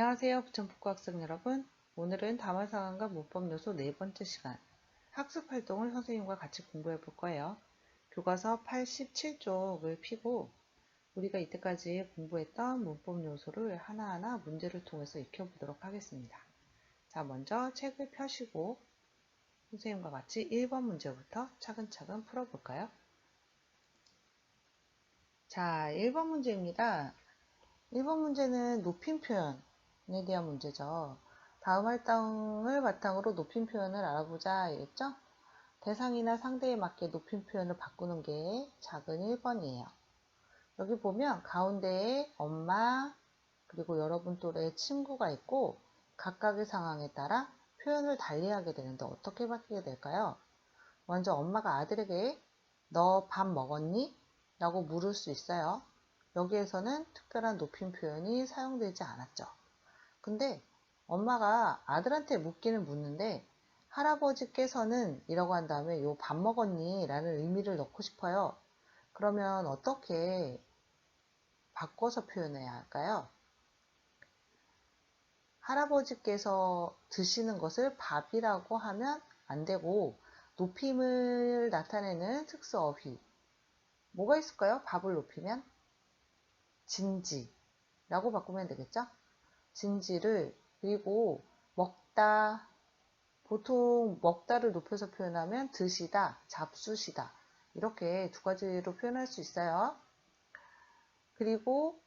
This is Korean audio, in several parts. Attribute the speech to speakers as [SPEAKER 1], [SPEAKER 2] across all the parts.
[SPEAKER 1] 안녕하세요. 부천북구 학생 여러분. 오늘은 담화 상황과 문법 요소 네 번째 시간 학습 활동을 선생님과 같이 공부해 볼 거예요. 교과서 87쪽을 피고 우리가 이때까지 공부했던 문법 요소를 하나하나 문제를 통해서 익혀보도록 하겠습니다. 자, 먼저 책을 펴시고 선생님과 같이 1번 문제부터 차근차근 풀어볼까요? 자, 1번 문제입니다. 1번 문제는 높임 표현, 에 대한 문제죠. 다음 할당을 바탕으로 높임 표현을 알아보자 이랬죠? 대상이나 상대에 맞게 높임 표현을 바꾸는 게 작은 1번이에요. 여기 보면 가운데에 엄마 그리고 여러분 또래 친구가 있고 각각의 상황에 따라 표현을 달리하게 되는데 어떻게 바뀌게 될까요? 먼저 엄마가 아들에게 너 밥 먹었니? 라고 물을 수 있어요. 여기에서는 특별한 높임 표현이 사용되지 않았죠. 근데 엄마가 아들한테 묻기는 묻는데 할아버지께서는 이라고 한 다음에 요 밥 먹었니? 라는 의미를 넣고 싶어요. 그러면 어떻게 바꿔서 표현해야 할까요? 할아버지께서 드시는 것을 밥이라고 하면 안 되고 높임을 나타내는 특수 어휘 뭐가 있을까요? 밥을 높이면 진지라고 바꾸면 되겠죠? 진지를 그리고 먹다 보통 먹다를 높여서 표현하면 드시다, 잡수시다 이렇게 두 가지로 표현할 수 있어요. 그리고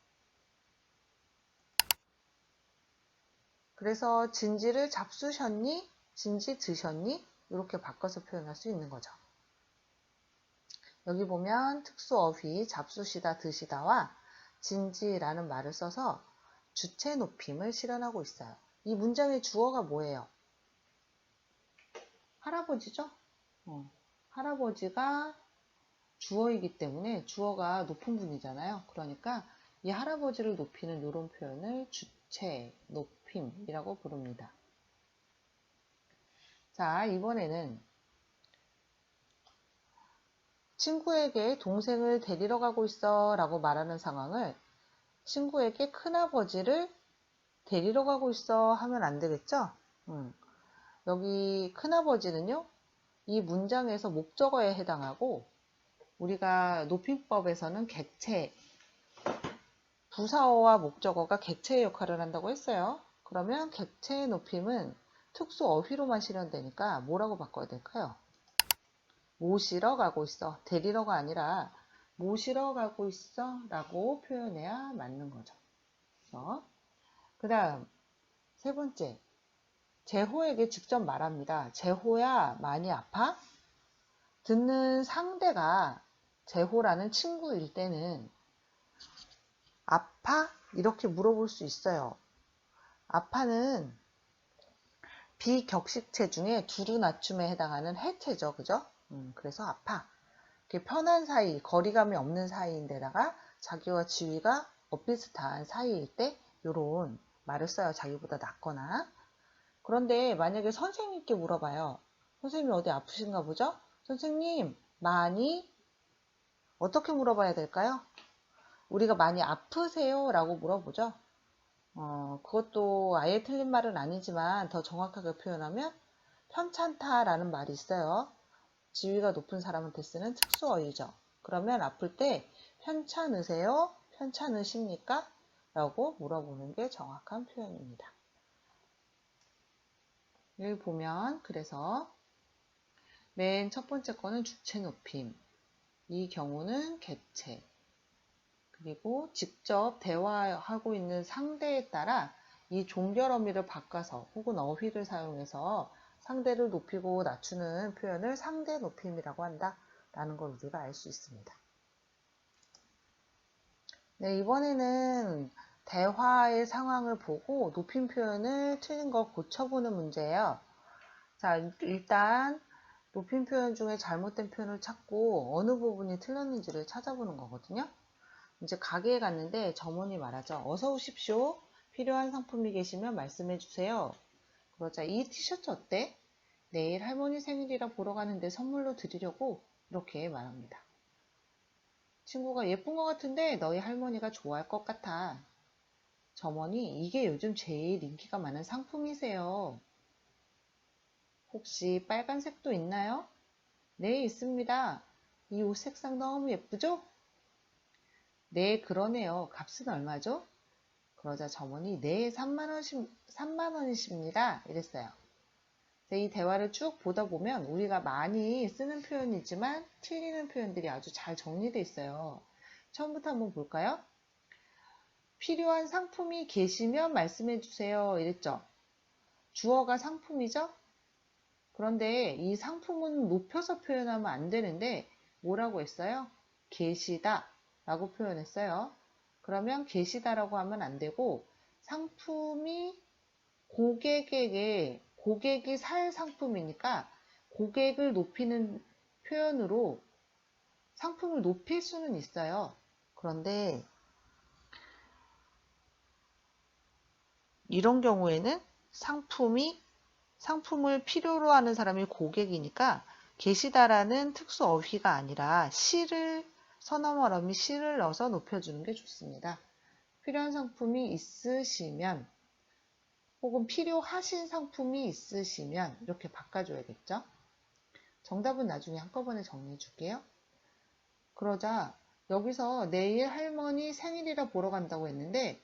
[SPEAKER 1] 그래서 진지를 잡수셨니? 진지 드셨니? 이렇게 바꿔서 표현할 수 있는 거죠. 여기 보면 특수어휘 잡수시다 드시다와 진지라는 말을 써서 주체 높임을 실현하고 있어요. 이 문장의 주어가 뭐예요? 할아버지죠? 어, 할아버지가 주어이기 때문에 주어가 높은 분이잖아요. 그러니까 이 할아버지를 높이는 이런 표현을 주체, 높임이라고 부릅니다. 자, 이번에는 친구에게 동생을 데리러 가고 있어 라고 말하는 상황을 친구에게 큰아버지를 데리러 가고 있어 하면 안 되겠죠? 음. 여기 큰아버지는요, 이 문장에서 목적어에 해당하고 우리가 높임법에서는 객체, 부사어와 목적어가 객체의 역할을 한다고 했어요. 그러면 객체의 높임은 특수 어휘로만 실현되니까 뭐라고 바꿔야 될까요? 모시러 가고 있어. 데리러가 아니라 모시러 가고 있어 라고 표현해야 맞는 거죠. 그 다음 세 번째 제호에게 직접 말합니다. 제호야 많이 아파? 듣는 상대가 제호라는 친구일 때는 아파? 이렇게 물어볼 수 있어요. 아파는 비격식체 중에 두루 낮춤에 해당하는 해체죠. 그죠? 음, 그래서 아파. 편한 사이, 거리감이 없는 사이인데다가 자기와 지위가 엇비슷한 사이일 때 이런 말을 써요. 자기보다 낫거나. 그런데 만약에 선생님께 물어봐요. 선생님이 어디 아프신가 보죠? 선생님, 많이? 어떻게 물어봐야 될까요? 우리가 많이 아프세요? 라고 물어보죠. 어, 그것도 아예 틀린 말은 아니지만 더 정확하게 표현하면 편찮다 라는 말이 있어요. 지위가 높은 사람한테 쓰는 특수어휘죠. 그러면 아플 때 편찮으세요? 편찮으십니까? 라고 물어보는 게 정확한 표현입니다. 여기 보면 그래서 맨 첫 번째 거는 주체 높임 이 경우는 객체 그리고 직접 대화하고 있는 상대에 따라 이 종결 어미를 바꿔서 혹은 어휘를 사용해서 상대를 높이고 낮추는 표현을 상대 높임이라고 한다. 라는 걸 우리가 알 수 있습니다. 네, 이번에는 대화의 상황을 보고 높임 표현을 틀린 거 고쳐보는 문제예요. 자, 일단 높임 표현 중에 잘못된 표현을 찾고 어느 부분이 틀렸는지를 찾아보는 거거든요. 이제 가게에 갔는데 점원이 말하죠. 어서 오십시오. 필요한 상품이 계시면 말씀해 주세요. 그러자 이 티셔츠 어때? 내일 할머니 생일이라 보러 가는데 선물로 드리려고 이렇게 말합니다. 친구가 예쁜 것 같은데 너희 할머니가 좋아할 것 같아. 점원이 이게 요즘 제일 인기가 많은 상품이세요. 혹시 빨간색도 있나요? 네, 있습니다. 이 옷 색상 너무 예쁘죠? 네, 그러네요. 값은 얼마죠? 그러자 점원이 네, 3만원씩, 3만원이십니다. 이랬어요. 이 대화를 쭉 보다 보면 우리가 많이 쓰는 표현이지만 틀리는 표현들이 아주 잘 정리되어 있어요. 처음부터 한번 볼까요? 필요한 상품이 계시면 말씀해 주세요. 이랬죠. 주어가 상품이죠? 그런데 이 상품은 높여서 표현하면 안 되는데 뭐라고 했어요? 계시다 라고 표현했어요. 그러면 계시다라고 하면 안 되고 상품이 고객에게 고객이 살 상품이니까 고객을 높이는 표현으로 상품을 높일 수는 있어요. 그런데 이런 경우에는 상품이 상품을 필요로 하는 사람이 고객이니까 계시다라는 특수 어휘가 아니라 시를 서너머럼이 시를 넣어서 높여주는 게 좋습니다. 필요한 상품이 있으시면 혹은 필요하신 상품이 있으시면 이렇게 바꿔줘야겠죠. 정답은 나중에 한꺼번에 정리해 줄게요. 그러자 여기서 내일 할머니 생일이라 보러 간다고 했는데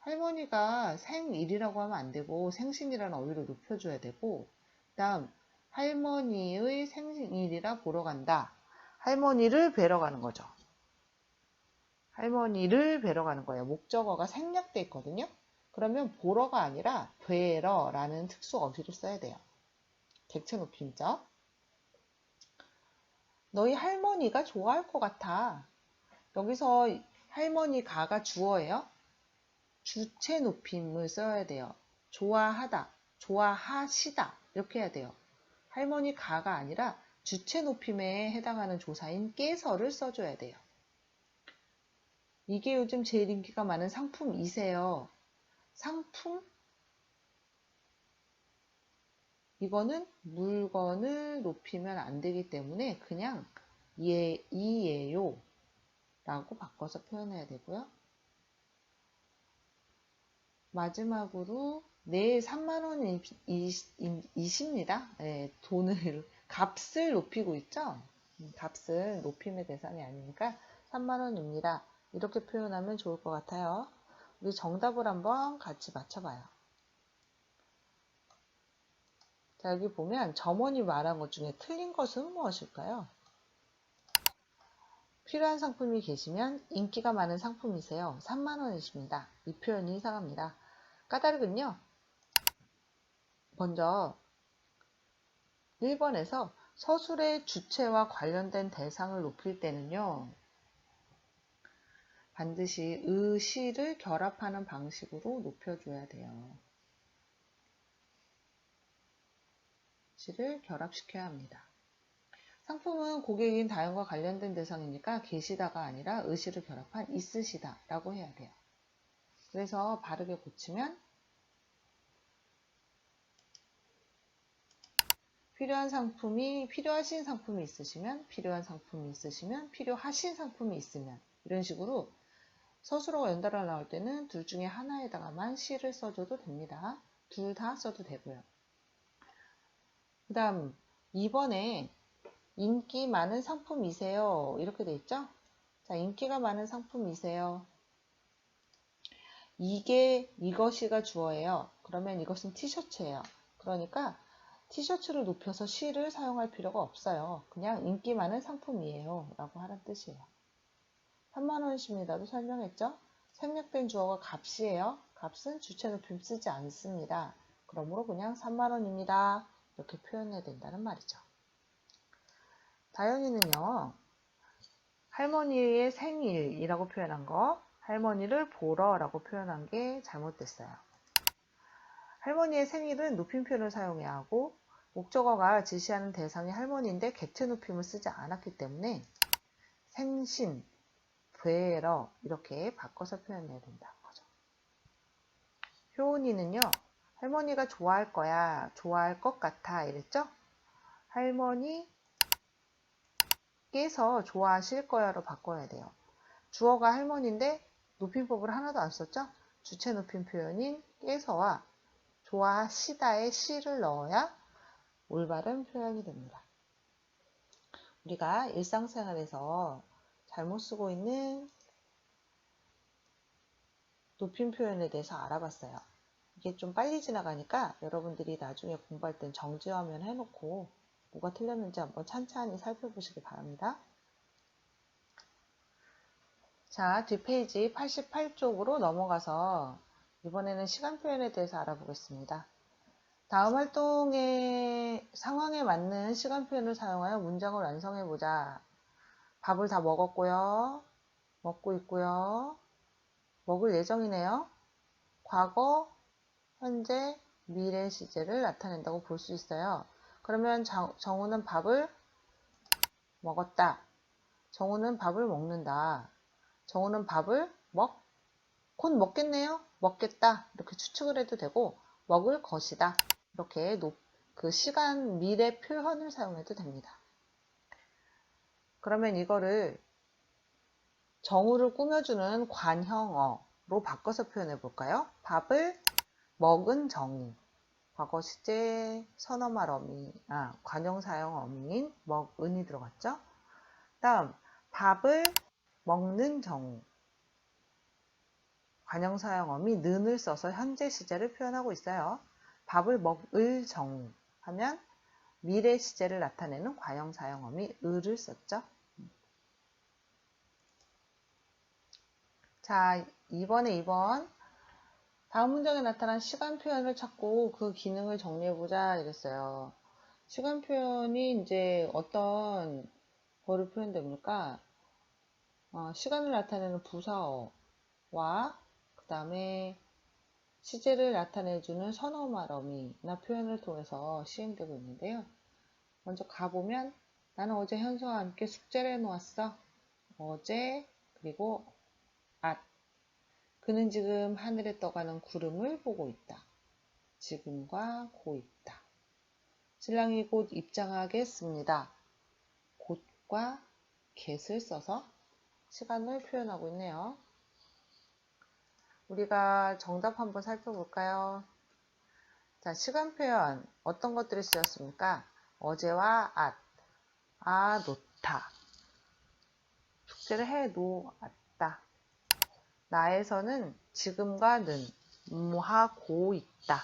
[SPEAKER 1] 할머니가 생일이라고 하면 안 되고 생신이라는 어휘를 높여줘야 되고 그 다음 할머니의 생일이라 보러 간다. 할머니를 뵈러 가는 거죠. 할머니를 뵈러 가는 거예요. 목적어가 생략돼 있거든요. 그러면 보러가 아니라 뵈러라는 특수 어휘를 써야 돼요. 객체 높임죠. 너희 할머니가 좋아할 것 같아. 여기서 할머니가가 주어예요. 주체 높임을 써야 돼요. 좋아하다, 좋아하시다 이렇게 해야 돼요. 할머니 가가 아니라 주체 높임에 해당하는 조사인 깨서를 써줘야 돼요. 이게 요즘 제일 인기가 많은 상품이세요. 상품? 이거는 물건을 높이면 안 되기 때문에 그냥 예, 이예요 라고 바꿔서 표현해야 되고요. 마지막으로 내일 3만원 이십니다. 네, 돈을, 값을 높이고 있죠? 음, 값을 높임의 대상이 아니니까 3만원입니다. 이렇게 표현하면 좋을 것 같아요. 우리 정답을 한번 같이 맞춰봐요. 자, 여기 보면 점원이 말한 것 중에 틀린 것은 무엇일까요? 필요한 상품이 계시면 인기가 많은 상품이세요. 3만원이십니다. 이 표현이 이상합니다. 까닭은요. 먼저 1번에서 서술의 주체와 관련된 대상을 높일 때는요. 반드시 의 시를 결합하는 방식으로 높여줘야 돼요. 시를 결합시켜야 합니다. 상품은 고객인 다연과 관련된 대상이니까 계시다가 아니라 의시를 결합한 있으시다 라고 해야 돼요. 그래서 바르게 고치면 필요한 상품이 필요하신 상품이 있으시면 필요한 상품이 있으시면 필요하신 상품이 있으면 이런 식으로 서술어가 연달아 나올 때는 둘 중에 하나에다가만 시를 써줘도 됩니다. 둘 다 써도 되고요. 그 다음 2번에 인기 많은 상품이세요. 이렇게 돼 있죠? 자, 인기가 많은 상품이세요. 이게 이것이가 주어예요. 그러면 이것은 티셔츠예요. 그러니까 티셔츠를 높여서 시를 사용할 필요가 없어요. 그냥 인기 많은 상품이에요. 라고 하는 뜻이에요. 3만원이십니다도 설명했죠? 생략된 주어가 값이에요. 값은 주체 높임 쓰지 않습니다. 그러므로 그냥 3만원입니다. 이렇게 표현해야 된다는 말이죠. 다영이는요. 할머니의 생일이라고 표현한 거 할머니를 보러 라고 표현한 게 잘못됐어요. 할머니의 생일은 높임 표현을 사용해야 하고 목적어가 지시하는 대상이 할머니인데 객체 높임을 쓰지 않았기 때문에 생신, 뵈러 이렇게 바꿔서 표현해야 된다는 거죠. 효은이는요. 할머니가 좋아할 거야, 좋아할 것 같아 이랬죠? 할머니께서 좋아하실 거야로 바꿔야 돼요. 주어가 할머니인데 높임법을 하나도 안 썼죠? 주체 높임 표현인 깨서와 좋아하시다의 시를 넣어야 올바른 표현이 됩니다. 우리가 일상생활에서 잘못 쓰고 있는 높임 표현에 대해서 알아봤어요. 이게 좀 빨리 지나가니까 여러분들이 나중에 공부할 땐 정지화면 해놓고 뭐가 틀렸는지 한번 찬찬히 살펴보시기 바랍니다. 자, 뒷페이지 88쪽으로 넘어가서 이번에는 시간 표현에 대해서 알아보겠습니다. 다음 활동의 상황에 맞는 시간 표현을 사용하여 문장을 완성해 보자. 밥을 다 먹었고요. 먹고 있고요. 먹을 예정이네요. 과거, 현재, 미래 시제를 나타낸다고 볼 수 있어요. 그러면 정우는 밥을 먹었다. 정우는 밥을 먹는다. 정우는 밥을 먹, 곧 먹겠네요. 먹겠다. 이렇게 추측을 해도 되고, 먹을 것이다. 이렇게 높, 그 시간 미래 표현을 사용해도 됩니다. 그러면 이거를 정우를 꾸며주는 관형어로 바꿔서 표현해 볼까요? 밥을 먹은 정우. 과거 시제 선어말 어미, 아, 관형사형 어미인 먹은이 들어갔죠? 다음, 밥을 먹는 정우. 관형사형 어미 는을 써서 현재 시제를 표현하고 있어요. 밥을 먹을 정우 하면 미래 시제를 나타내는 과형 사형어미 을을 썼죠. 자, 2번에 2번. 다음 문장에 나타난 시간 표현을 찾고 그 기능을 정리해보자 이랬어요. 시간 표현이 이제 어떤 거로 표현됩니까? 어, 시간을 나타내는 부사어와 그 다음에 시제를 나타내주는 선어말 어미나 표현을 통해서 시행되고 있는데요. 먼저 가보면 나는 어제 현수와 함께 숙제를 해놓았어. 어제 그리고 앗 그는 지금 하늘에 떠가는 구름을 보고 있다. 지금과 고 있다. 신랑이 곧 입장하겠습니다. 곧과 get을 써서 시간을 표현하고 있네요. 우리가 정답 한번 살펴볼까요? 자, 시간 표현 어떤 것들이 쓰였습니까? 어제와 앗, 아, 놓다. 숙제를 해 놓았다. 나에서는 지금과 는, 무하고 있다.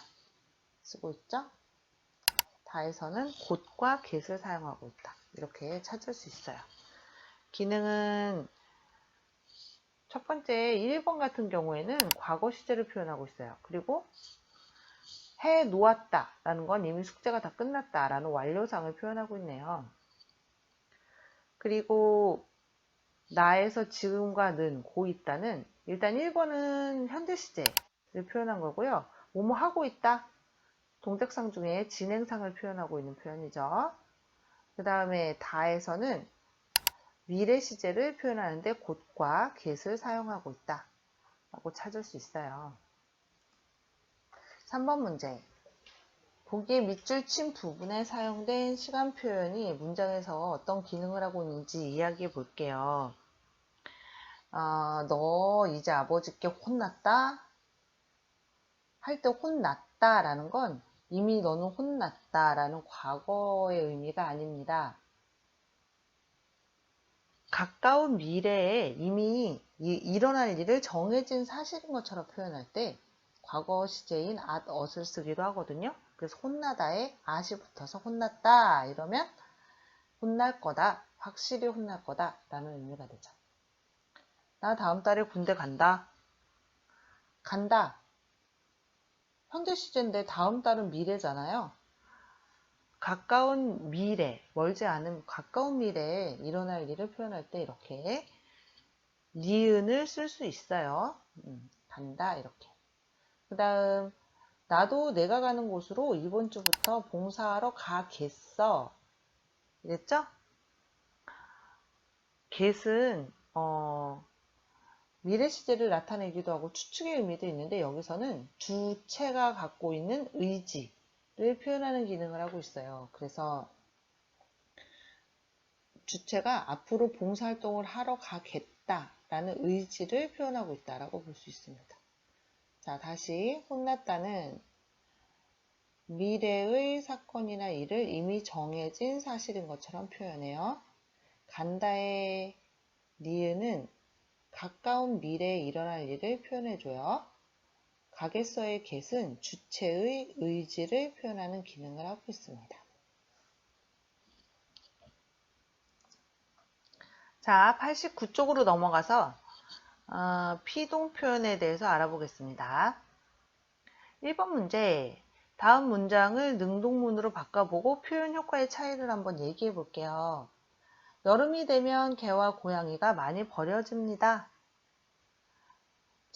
[SPEAKER 1] 쓰고 있죠? 다에서는 곧과 get을 사용하고 있다. 이렇게 찾을 수 있어요. 기능은 첫 번째 1번 같은 경우에는 과거 시제를 표현하고 있어요. 그리고 해 놓았다 라는 건 이미 숙제가 다 끝났다 라는 완료상을 표현하고 있네요. 그리고 나에서 지금과 는, 고 있다는 일단 1번은 현재 시제를 표현한 거고요. 뭐뭐 하고 있다. 동작상 중에 진행상을 표현하고 있는 표현이죠. 그 다음에 다에서는 미래 시제를 표현하는데 곧과 get을 사용하고 있다 라고 찾을 수 있어요. 3번 문제 보기에 밑줄 친 부분에 사용된 시간 표현이 문장에서 어떤 기능을 하고 있는지 이야기해 볼게요. 어, 너 이제 아버지께 혼났다? 할 때 혼났다 라는 건 이미 너는 혼났다 라는 과거의 의미가 아닙니다. 가까운 미래에 이미 일어날 일을 정해진 사실인 것처럼 표현할 때 과거 시제인 at, ot을 쓰기도 하거든요. 그래서 혼나다에 at이 붙어서 혼났다 이러면 혼날 거다, 확실히 혼날 거다 라는 의미가 되죠. 나 다음 달에 군대 간다. 간다. 현재 시제인데 다음 달은 미래잖아요. 가까운 미래, 멀지 않은 가까운 미래에 일어날 일을 표현할 때 이렇게 니은을 쓸 수 있어요. 음, 간다 이렇게. 그 다음 나도 내가 가는 곳으로 이번 주부터 봉사하러 가겠어. 이랬죠? get은 어, 미래 시제를 나타내기도 하고 추측의 의미도 있는데 여기서는 주체가 갖고 있는 의지 를 표현하는 기능을 하고 있어요. 그래서 주체가 앞으로 봉사활동을 하러 가겠다라는 의지를 표현하고 있다라고 볼 수 있습니다. 자, 다시 혼났다는 미래의 사건이나 일을 이미 정해진 사실인 것처럼 표현해요. 간다의 니은은 가까운 미래에 일어날 일을 표현해줘요. 가겠어의 get은 주체의 의지를 표현하는 기능을 하고 있습니다. 자, 89쪽으로 넘어가서 어, 피동 표현에 대해서 알아보겠습니다. 1번 문제. 다음 문장을 능동문으로 바꿔보고 표현 효과의 차이를 한번 얘기해 볼게요. 여름이 되면 개와 고양이가 많이 버려집니다.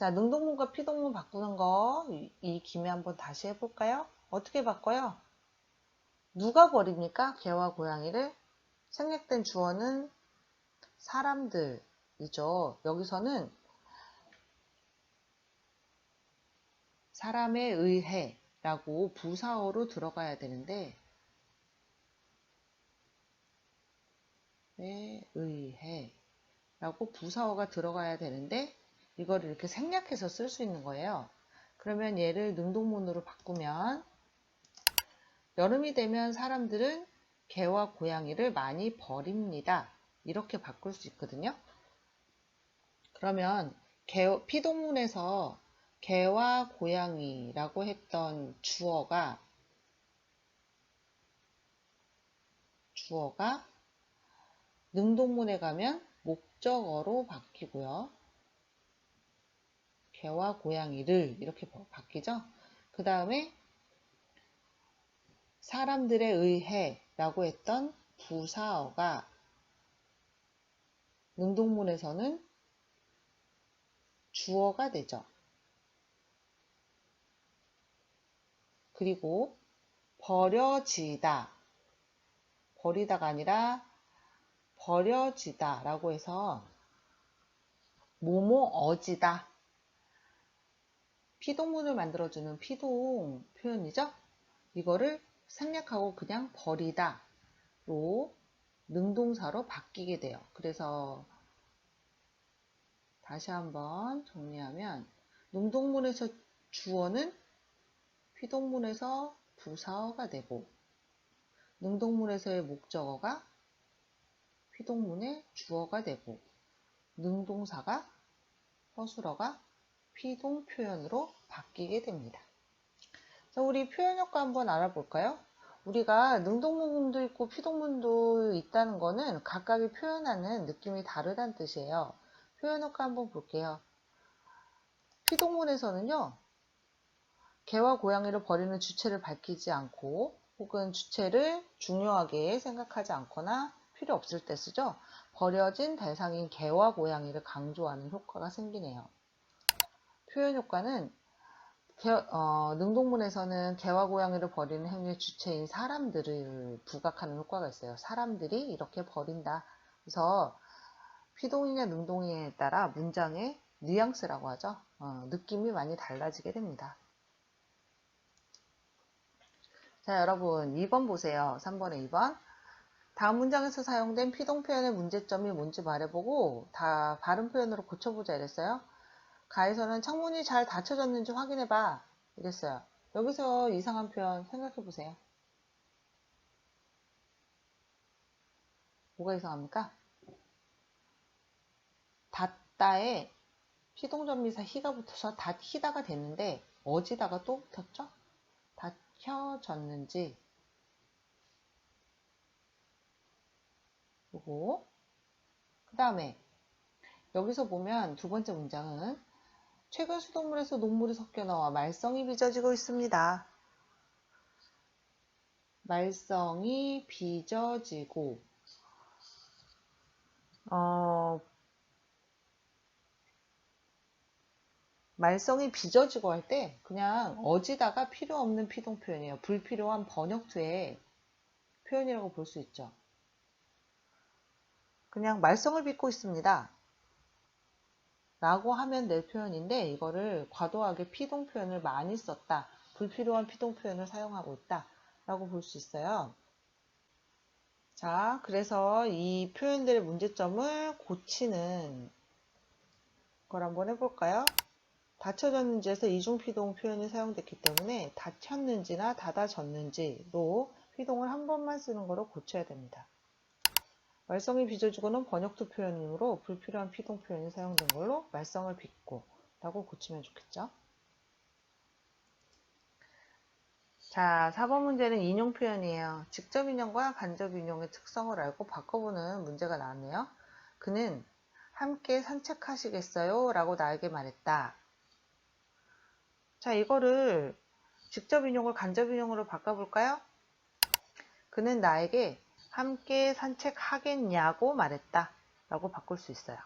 [SPEAKER 1] 자, 능동문과 피동문 바꾸는 거, 이 김에 한번 다시 해볼까요? 어떻게 바꿔요? 누가 버립니까? 개와 고양이를? 생략된 주어는 사람들이죠. 여기서는 사람에 의해 라고 부사어로 들어가야 되는데 에 의해 라고 부사어가 들어가야 되는데 이거를 이렇게 생략해서 쓸 수 있는 거예요. 그러면 얘를 능동문으로 바꾸면 여름이 되면 사람들은 개와 고양이를 많이 버립니다. 이렇게 바꿀 수 있거든요. 그러면 개, 피동문에서 개와 고양이라고 했던 주어가 주어가 능동문에 가면 목적어로 바뀌고요. 개와 고양이를 이렇게 바뀌죠. 그 다음에 사람들에 의해 라고 했던 부사어가 능동문에서는 주어가 되죠. 그리고 버려지다. 버리다가 아니라 버려지다 라고 해서 뭐뭐어지다. 피동문을 만들어주는 피동 표현이죠. 이거를 생략하고 그냥 버리다 로 능동사로 바뀌게 돼요. 그래서 다시 한번 정리하면 능동문에서 주어는 피동문에서 부사어가 되고 능동문에서의 목적어가 피동문의 주어가 되고 능동사가 허술어가 피동 표현으로 바뀌게 됩니다. 자, 우리 표현 효과 한번 알아볼까요? 우리가 능동문도 있고 피동문도 있다는 거는 각각이 표현하는 느낌이 다르다는 뜻이에요. 표현 효과 한번 볼게요. 피동문에서는요. 개와 고양이를 버리는 주체를 밝히지 않고 혹은 주체를 중요하게 생각하지 않거나 필요 없을 때 쓰죠. 버려진 대상인 개와 고양이를 강조하는 효과가 생기네요. 표현 효과는 개, 어, 능동문에서는 개와 고양이를 버리는 행위의 주체인 사람들을 부각하는 효과가 있어요. 사람들이 이렇게 버린다. 그래서 피동이냐 능동이냐에 따라 문장의 뉘앙스라고 하죠. 어, 느낌이 많이 달라지게 됩니다. 자, 여러분 2번 보세요. 3번에 2번. 다음 문장에서 사용된 피동 표현의 문제점이 뭔지 말해보고 다 발음 표현으로 고쳐보자 이랬어요. 가에서는 창문이 잘 닫혀졌는지 확인해봐 이랬어요. 여기서 이상한 표현 생각해보세요. 뭐가 이상합니까? 닫다에 피동전미사 히가 붙어서 닫히다가 됐는데 어지다가 또 붙었죠? 닫혀졌는지 그리고 그 다음에 여기서 보면 두 번째 문장은 최근 수돗물에서 녹물이 섞여 나와 말썽이 빚어지고 있습니다. 말썽이 빚어지고 어, 말썽이 빚어지고 할 때 그냥 어지다가 필요 없는 피동 표현이에요. 불필요한 번역투의 표현이라고 볼 수 있죠. 그냥 말썽을 빚고 있습니다. 라고 하면 될 표현인데 이거를 과도하게 피동 표현을 많이 썼다. 불필요한 피동 표현을 사용하고 있다. 라고 볼 수 있어요. 자, 그래서 이 표현들의 문제점을 고치는 걸 한번 해볼까요? 닫혀졌는지에서 이중피동 표현이 사용됐기 때문에 닫혔는지나 닫아졌는지로 피동을 한 번만 쓰는 거로 고쳐야 됩니다. 말썽이 빚어지고는 번역투 표현이므로 불필요한 피동 표현이 사용된 걸로 말썽을 빚고 라고 고치면 좋겠죠. 자, 4번 문제는 인용 표현이에요. 직접 인용과 간접 인용의 특성을 알고 바꿔보는 문제가 나왔네요. 그는 함께 산책하시겠어요? 라고 나에게 말했다. 자, 이거를 직접 인용을 간접 인용으로 바꿔볼까요? 그는 나에게 함께 산책하겠냐고 말했다. 라고 바꿀 수 있어요.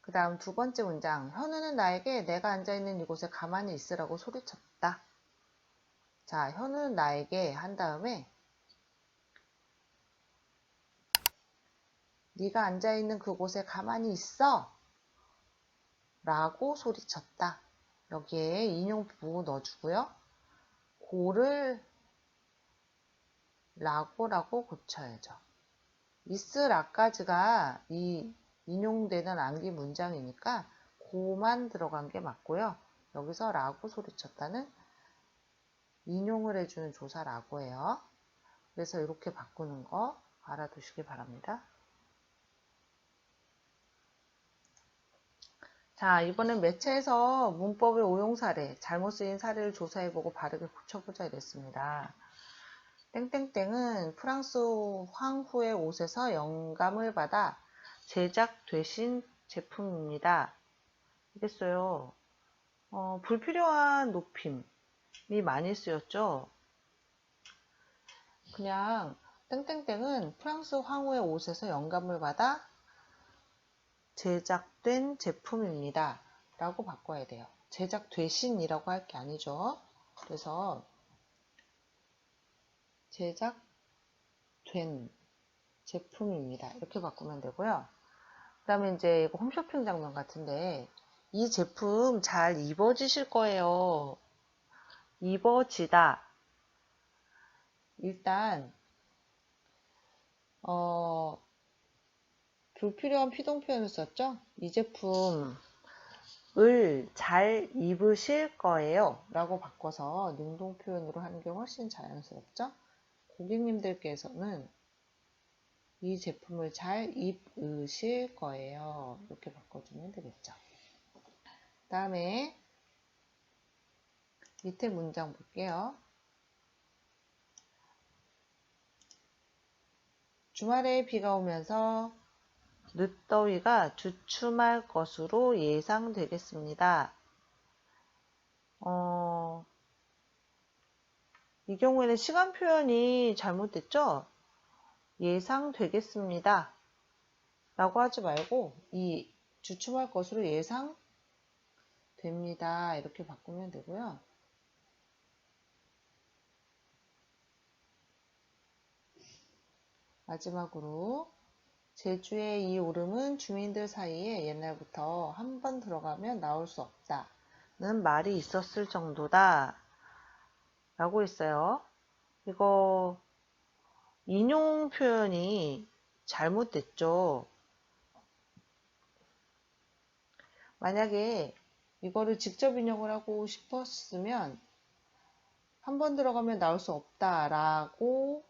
[SPEAKER 1] 그 다음 두 번째 문장. 현우는 나에게 내가 앉아있는 이곳에 가만히 있으라고 소리쳤다. 자, 현우는 나에게 한 다음에 네가 앉아있는 그곳에 가만히 있어 라고 소리쳤다. 여기에 인용 부호 넣어주고요. 고를 라고라고 고쳐야죠. 있으라까지가 이 인용되는 암기 문장이니까 고만 들어간 게 맞고요. 여기서 라고 소리쳤다는 인용을 해주는 조사라고예요. 그래서 이렇게 바꾸는 거 알아두시기 바랍니다. 자, 이번엔 매체에서 문법의 오용 사례, 잘못 쓰인 사례를 조사해보고 바르게 고쳐보자 이랬습니다. 땡땡땡은 프랑스 황후의 옷에서 영감을 받아 제작되신 제품입니다. 이랬어요. 어, 불필요한 높임이 많이 쓰였죠. 그냥 땡땡땡은 프랑스 황후의 옷에서 영감을 받아 제작된 제품입니다. 라고 바꿔야 돼요. 제작되신이라고 할 게 아니죠. 그래서 제작된 제품입니다. 이렇게 바꾸면 되고요. 그 다음에 이제 이거 홈쇼핑 장면 같은데 이 제품 잘 입어지실 거예요. 입어지다. 일단 어 불필요한 피동 표현을 썼죠? 이 제품을 잘 입으실 거예요. 라고 바꿔서 능동 표현으로 하는 게 훨씬 자연스럽죠? 고객님들께서는 이 제품을 잘 입으실 거예요. 이렇게 바꿔주면 되겠죠. 다음에 밑에 문장 볼게요. 주말에 비가 오면서 늦더위가 주춤할 것으로 예상되겠습니다. 어, 이 경우에는 시간 표현이 잘못됐죠? 예상되겠습니다. 라고 하지 말고 이 주춤할 것으로 예상됩니다. 이렇게 바꾸면 되고요. 마지막으로 제주의 이 오름은 주민들 사이에 옛날부터 한 번 들어가면 나올 수 없다 는 말이 있었을 정도다 라고 했어요. 이거 인용 표현이 잘못됐죠. 만약에 이거를 직접 인용을 하고 싶었으면 한 번 들어가면 나올 수 없다라고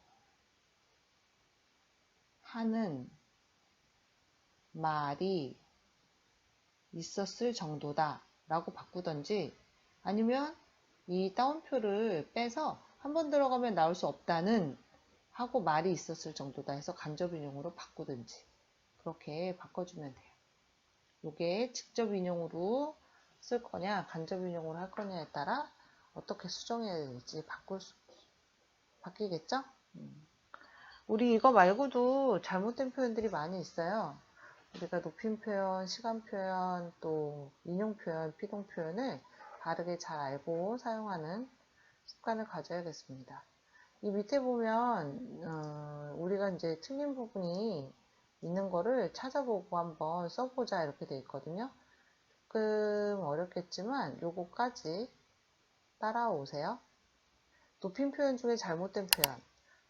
[SPEAKER 1] 하는 말이 있었을 정도다 라고 바꾸던지 아니면 이 따옴표를 빼서 한 번 들어가면 나올 수 없다는 하고 말이 있었을 정도다 해서 간접 인용으로 바꾸든지 그렇게 바꿔주면 돼요. 이게 직접 인용으로 쓸 거냐 간접 인용으로 할 거냐에 따라 어떻게 수정해야 될지 바꿀 수 바뀌겠죠? 음. 우리 이거 말고도 잘못된 표현들이 많이 있어요. 우리가 높임 표현, 시간 표현, 또 인용 표현, 피동 표현을 바르게 잘 알고 사용하는 습관을 가져야겠습니다. 이 밑에 보면 어, 우리가 이제 틀린 부분이 있는 거를 찾아보고 한번 써보자 이렇게 돼 있거든요. 조금 어렵겠지만 요거까지 따라오세요. 높임 표현 중에 잘못된 표현.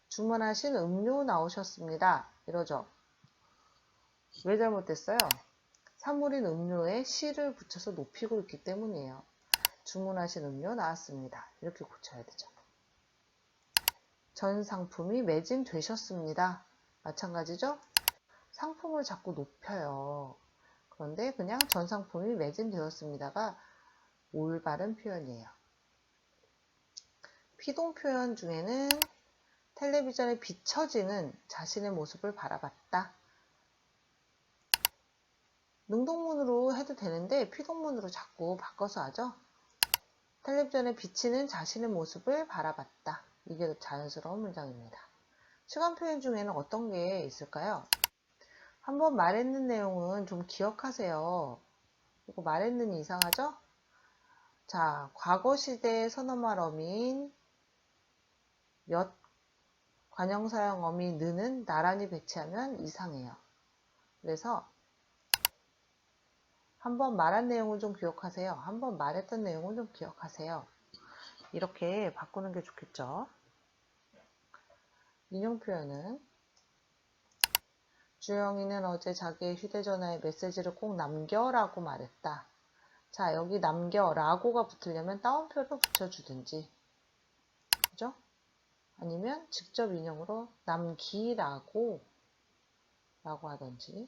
[SPEAKER 1] 주문하신 음료 나오셨습니다. 이러죠. 왜 잘못됐어요? 산물인 음료에 시를 붙여서 높이고 있기 때문이에요. 주문하신 음료 나왔습니다. 이렇게 고쳐야 되죠. 전 상품이 매진되셨습니다. 마찬가지죠? 상품을 자꾸 높여요. 그런데 그냥 전 상품이 매진되었습니다가 올바른 표현이에요. 피동 표현 중에는 텔레비전에 비춰지는 자신의 모습을 바라봤다. 능동문으로 해도 되는데 피동문으로 자꾸 바꿔서 하죠. 텔레비전에 비치는 자신의 모습을 바라봤다. 이게 자연스러운 문장입니다. 시간 표현 중에는 어떤 게 있을까요? 한번 말했는 내용은 좀 기억하세요. 이거 말했는 이상하죠? 자, 과거 시대의 선어말 어민 몇 관형사형 어미 느는 나란히 배치하면 이상해요. 그래서 한번 말한 내용을 좀 기억하세요. 한번 말했던 내용을 좀 기억하세요. 이렇게 바꾸는 게 좋겠죠. 인용 표현은 주영이는 어제 자기의 휴대전화에 메시지를 꼭 남겨라고 말했다. 자, 여기 남겨라고가 붙으려면 따옴표를 붙여주든지 그죠? 아니면 직접 인용으로 남기라고 라고 하든지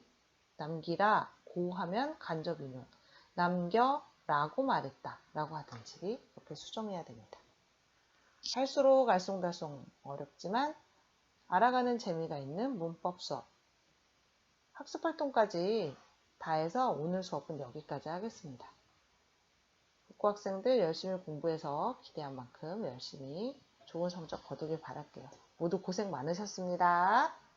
[SPEAKER 1] 남기라 고 하면 간접 인용 남겨라고 말했다 라고 하든지 이렇게 수정해야 됩니다. 할수록 알쏭달쏭 어렵지만 알아가는 재미가 있는 문법 수업 학습 활동까지 다 해서 오늘 수업은 여기까지 하겠습니다. 국고 학생들 열심히 공부해서 기대한 만큼 열심히 좋은 성적 거두길 바랄게요. 모두 고생 많으셨습니다.